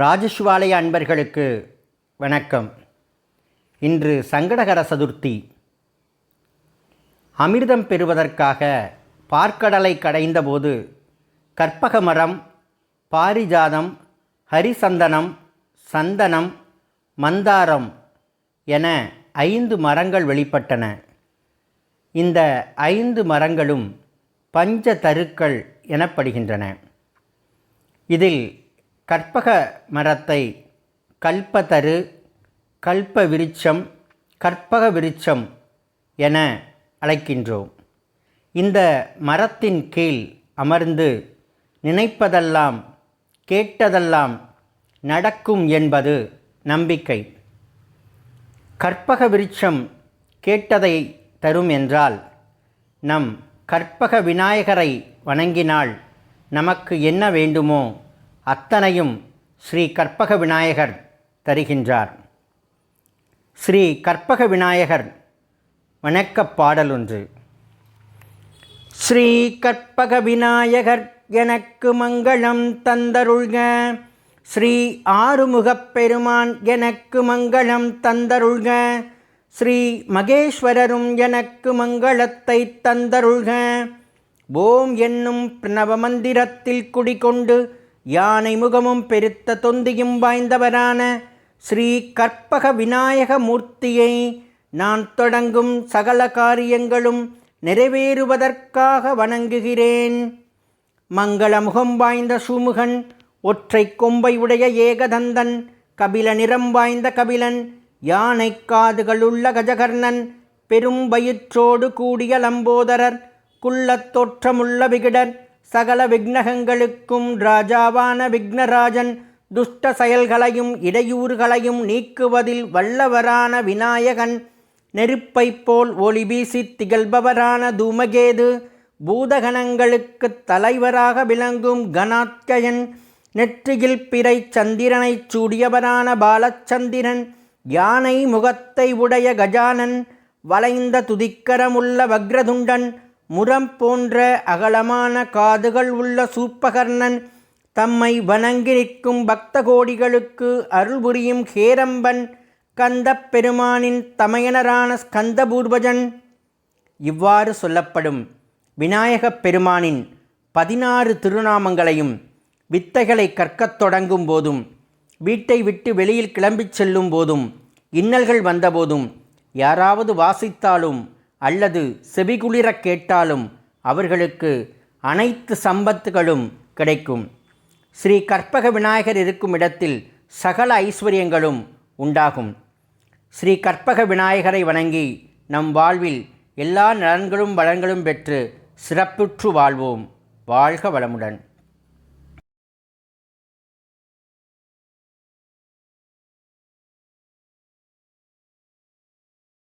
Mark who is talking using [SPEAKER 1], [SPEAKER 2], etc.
[SPEAKER 1] ராஜஸ்வாலய அன்பர்களுக்கு வணக்கம். இன்று சங்கடகர சதுர்த்தி. அமிர்தம் பெறுவதற்காக பார்க்கடலை கடைந்தபோது கற்பக மரம் பாரிஜாதம் ஹரிசந்தனம் சந்தனம் மந்தாரம் என ஐந்து மரங்கள் வெளிப்பட்டன. இந்த ஐந்து மரங்களும் பஞ்ச தருக்கள் எனப்படுகின்றன. இதில் கற்பக மரத்தை கல்பதரு கல்ப விருட்சம் கற்பக விருட்சம் என அழைக்கின்றோம். இந்த மரத்தின் கீழ் அமர்ந்து நினைப்பதெல்லாம் கேட்டதெல்லாம் நடக்கும் என்பது நம்பிக்கை. கற்பக விருட்சம் கேட்டதை தரும் என்றால் நம் கற்பக விநாயகரை வணங்கினால் நமக்கு என்ன வேண்டுமோ அத்தனையும் ஸ்ரீ கற்பக விநாயகர் தருகின்றார். ஸ்ரீ கற்பக விநாயகர் வணக்கப் பாடலொன்று ஸ்ரீ கற்பக விநாயகர் எனக்கு மங்களம் தந்தருள்க. ஸ்ரீ ஆறுமுகப் பெருமான் எனக்கு மங்களம் தந்தருள்க. ஸ்ரீ மகேஸ்வரரும் எனக்கு மங்களத்தை தந்தருள்க. ஓம் என்னும் பிரணவ மந்திரத்தில் குடிகொண்டு யானை முகமும் பெருத்த தொந்தியும் வாய்ந்தவரான ஸ்ரீ கற்பக விநாயக மூர்த்தியை நான் தொடங்கும் சகல காரியங்களும் நிறைவேறுவதற்காக வணங்குகிறேன். மங்கள முகம் வாய்ந்த சுமுகன் ஒற்றை கொம்பை உடைய ஏகதந்தன் கபில நிறம் வாய்ந்த கபிலன் யானை காதுகளுள்ள கஜகர்ணன் பெரும் வயிற்றோடு கூடிய லம்போதரர் குள்ளத் தோற்றமுள்ள விகிடர் சகல விக்னகங்களுக்கும் ராஜாவான விக்னராஜன் துஷ்ட செயல்களையும் இடையூறுகளையும் நீக்குவதில் வல்லவரான விநாயகன் நெருப்பைப் போல் ஒளி வீசி திகழ்பவரான தூமகேது பூதகணங்களுக்கு தலைவராக விளங்கும் கணாத்கயன் நெற்றியில் பிறை சந்திரனைச் சூடியவரான பாலச்சந்திரன் யானை முகத்தை உடைய கஜானன் வளைந்த துதிக்கரமுள்ள வக்ரதுண்டன் முரம் போன்ற அகலமான காதுகள் உள்ள சூப்பகர்ணன் தம்மை வணங்கி நிற்கும் பக்தகோடிகளுக்கு அருள் புரியும் ஹேரம்பன் கந்தப் பெருமானின் தமையனரான ஸ்கந்தபூர்வஜன். இவ்வாறு சொல்லப்படும் விநாயகப் பெருமானின் பதினாறு திருநாமங்களையும் வித்தைகளை கற்கத் தொடங்கும் போதும் வீட்டை விட்டு வெளியில் கிளம்பிச் செல்லும் போதும் இன்னல்கள் வந்தபோதும் யாராவது வாசித்தாலும் அல்லது செவிகுளிரக் கேட்டாலும் அவர்களுக்கு அனைத்து சம்பத்துகளும் கிடைக்கும். ஸ்ரீ கற்பக விநாயகர் இருக்கும் இடத்தில் சகல ஐஸ்வர்யங்களும் உண்டாகும். ஸ்ரீ கற்பக விநாயகரை வணங்கி நம் வாழ்வில் எல்லா நலன்களும் வளங்களும் பெற்று சிறப்புற்று வாழ்வோம். வாழ்க வளமுடன்.